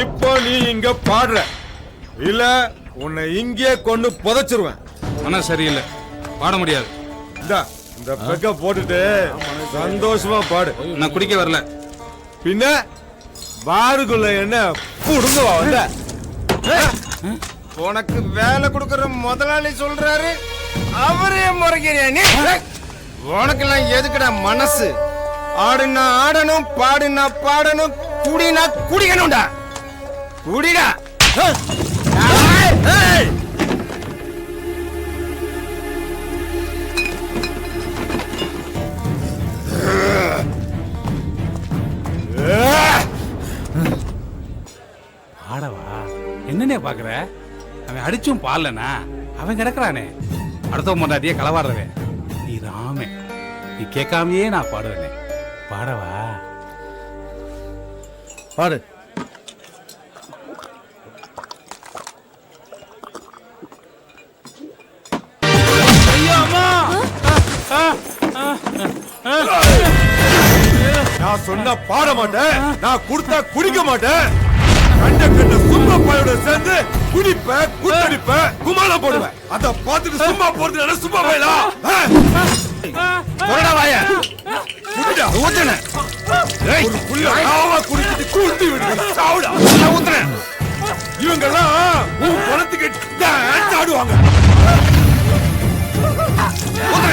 இப்போ நீ இங்க பாடுற. இல்ல உன்னை இங்கே கொண்டு புதைச்சிருவேன். மனசு சரியில்லை. பாட முடியாது. இந்தா இந்த பெக்க போட்டுட்டு சந்தோஷமா பாடு. நான் குடிக்க வரல. பின்ன பாருக்குள்ள என்ன புடுங்குவா வந்த? உனக்கு வேலை கொடுக்கற முதலாளி சொல்றாரு. அவரே முறைக்கிறியா நீ. உனக்கெல்லாம் எதுக்குடா மனசு? ஆடுனா ஆடணும் பாடுனா பாடணும் குடினா குடிக்கணும்டா. குடிடா. ஆடவா என்னன்னே பாக்குற? அவன் அடிச்சும் பாடலனா அவன் கிடக்குறானே. அடுத்த முன்னாடியே களவாடுறவன். நீ ராமே. நீ கேட்காமயே நான் பாடுவேனே பாடவா? பாடு. நான் சொன்னா பாட மாட்டேன். நான் கொடுத்தா குடிக்க மாட்டேன். கண்ட கண்ட சும்மா பையோட சேர்ந்து குடிப்பேன் குத்தடிப்பேன் குமாரம் போடுவேன். அத பார்த்துட்டு சும்மா போறது சும்மா பையலா போடா வாய. குடிடா. ஊத்துன ஏய் ஒரு புள்ள காவா குடிச்சிட்டு குடி விடுங்க சாவுடா. நான் ஊத்துனேன். இவங்கெல்லாம் உன் குளத்துக்கு டான்ஸ் ஆடுவாங்க. குடி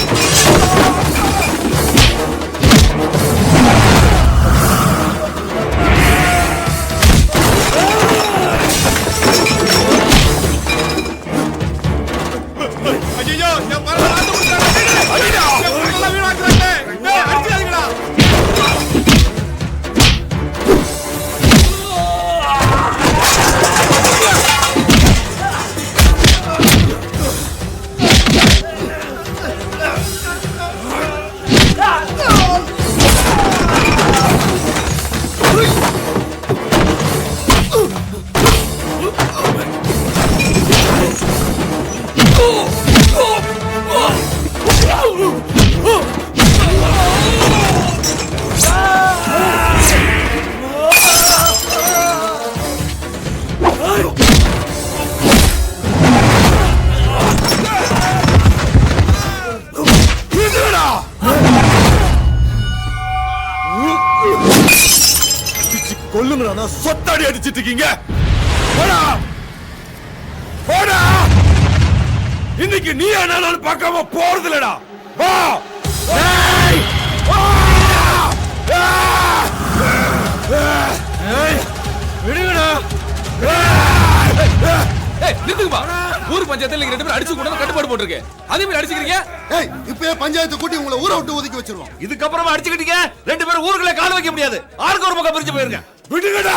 நான் சொத்தாடி அடிச்சிட்டு இருக்கீங்க. போடா. போடா. இன்னைக்கு நீ ஆனாலும் பார்க்காம போறது இல்லடா வா! விடுங்கடா. ஏய் நிறுத்துங்கப்பா. ஊர் பஞ்சாயத்துல ரெண்டு பேரும் அடிச்சு கூட கட்டுப்பாடு போட்டிருக்கு. அதே மாதிரி அடிச்சுக்கிறீங்க. ஏய் இப்பயே பஞ்சாயத்து கூட்டி உங்களை ஊரை விட்டு ஒதுக்கி வச்சிருவோம். இதுக்கப்புறமா அடிச்சுக்கிட்டீங்க. ரெண்டு பேரும் ஊருக்குள்ள கால் வைக்க முடியாது. ஆளுக்கு ஒரு பக்கம் பிரிஞ்சு போயிருங்க. விடுங்கடா!